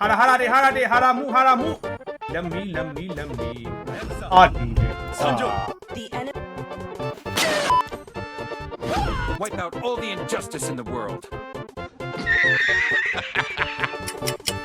Hara hara de hara de hara mu hara mu. Lambi lambi lambi. Ah, Adi de. Ah. Wipe out all the injustice in the world.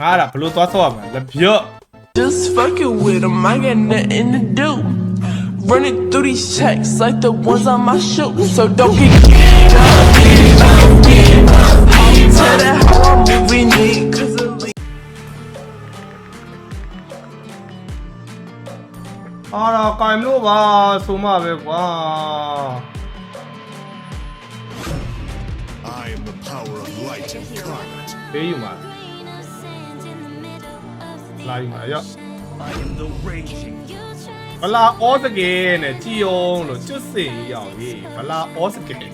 ငါအဲ့ဒါဘယ်လိုသွားဆော့ရမလဲလက်ပြော့ Just fucking with them, I got nothing to do. Running through these checks like the ones on my shoe. So don't get done. Tell that how I'm moving it. Cause the lead အာရာကင်မလို့ပါဆိုမှပဲကွာ I am the power of light incarnate. ဘေးယူမှာ လာယူမှာရော့ဘလာဩစကေနဲ့ကြည်ယုံလို့ကျွတ်စင်ကြီးအောင်ကြီးဘလာဩစကေပြ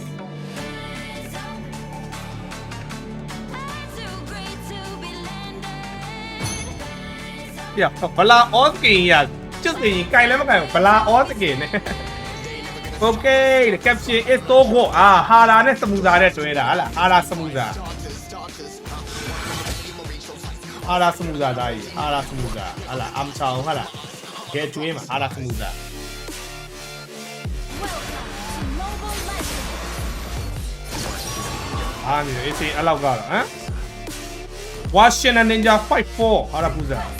ဘလာဩစကေရကျွတ်စင်ကြီးကြိုင်လည်းမကြိုင်ဘူးဘလာဩစကေနဲ့ Okay the caption is to go အာဟာရာနဲ့စမူစာနဲ့တွဲတာဟာလားဟာရာစမူစာ ဟာရာစမူစာဒါကြီးဟာရာစမူစာဟာလားအမ်ချောင်းဟာလားကဲကျွေးမှာဟာရာစမူစာအားနေတယ်အေးစေးအဲ့လောက်ကတော့ဟမ် Washington Ninja Fight 4ဟာရပူဇာဟု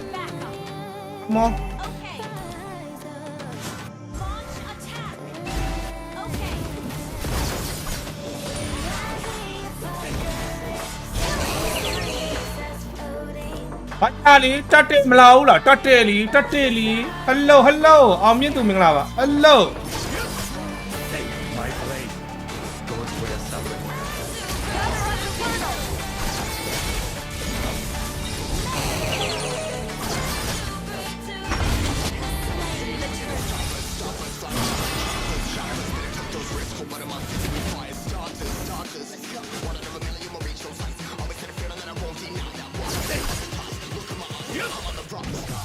င်းနေရပြီ Initiate retreat. လောင်းလောင်းလောင်းလောင်း Back up. မော Okay. Launch attack. Okay. ဘာညာလီတက်တက်မလာဘူးလားတက်တက်လီတက်တက်လီဟယ်လိုဟယ်လိုအောင်မြင့်သူမင်္ဂလာပါဟယ်လို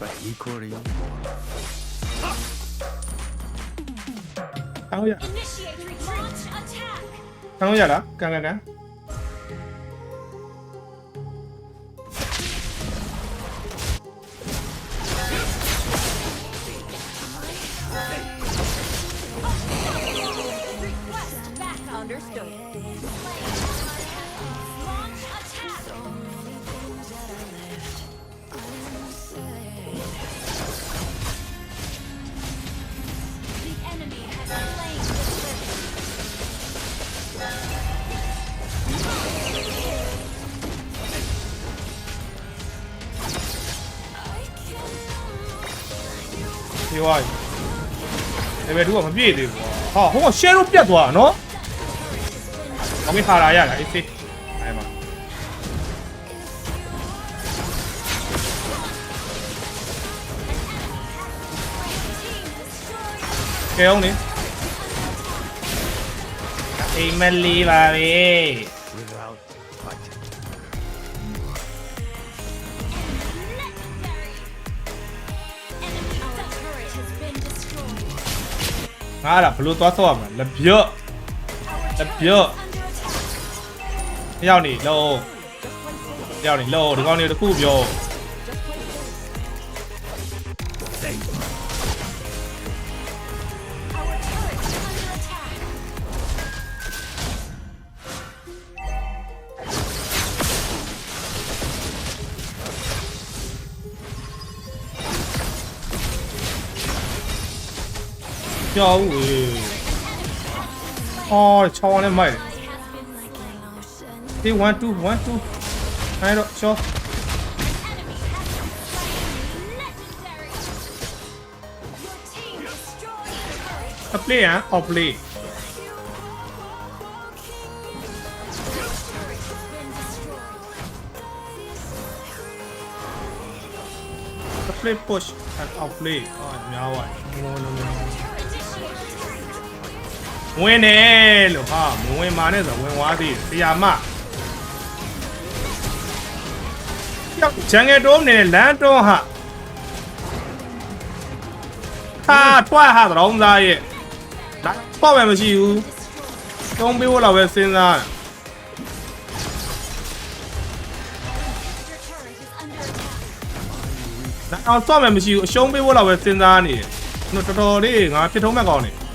But equally more. တောင်းရ Initiate retreat. Launch attack. တောင်းရလားကန်ကန်ကန် Request back. Understood. ပြောရရင်လေဗယ်2ကမပြည့်သေးဘူးဟာဟိုက shadow ပြတ်သွားတာနော်ကောင်းပြီဟာလာရတာအေးဖေးအဲ့မှာကဲအောင်နေအိမ်မလီပါပဲ ငါအဲ့ဒါဘလို့သွားဆော့ရမလဲလက်ပြော့လက်ပြော့ Under attack. တယောက်နေလောတယောက်နေလောဒီကောင်နေတစ်ခုပြော 야우 아 차원의 마일 이 원투 원투 아이로 쇼 A play, huh? Play. A play push and play. Oh, now what? No, no, no. ဝင်တယ်လို့ဟာမဝင်ပါနဲ့ဆိုဝင်သွားသေးတယ်တရားမရောက်ဂျန်ငယ်တုံးနေလမ်းတွန်းဟာဟာထွက်ဟာတောင်းသားရဲ့ဒါပေါ့ပဲမရှိဘူးတုံးပေးဖို့တော့ပဲစဉ်းစား Your turret is under attack. ဒါအောင်စော့မယ်မရှိဘူးအရှုံးပေးဖို့တော့ပဲစဉ်းစားနေတယ်ကျွန်တော်တော်တော်လေးငါဖြစ်ထုံးမဲ့ကောင်းနေ Our turret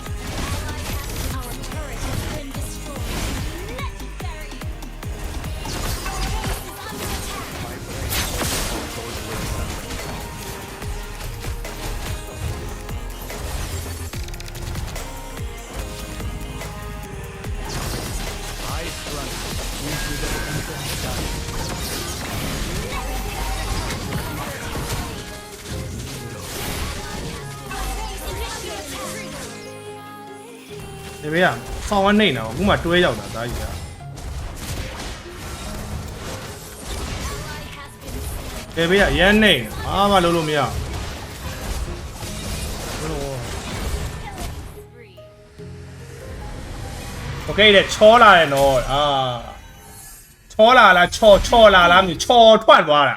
ဒီဘေးကဆောင်းဝနှိမ့်တာအခုမှတွဲရောက်တာသားကြီးကဒီဘေးကရမ်းနှိမ့်ဘာမှလုပ်လို့မရโอเคတဲ့ချောလာတယ်နော်အာချောလာလားချောချောလာလားမသိချောထွက်သွားတာ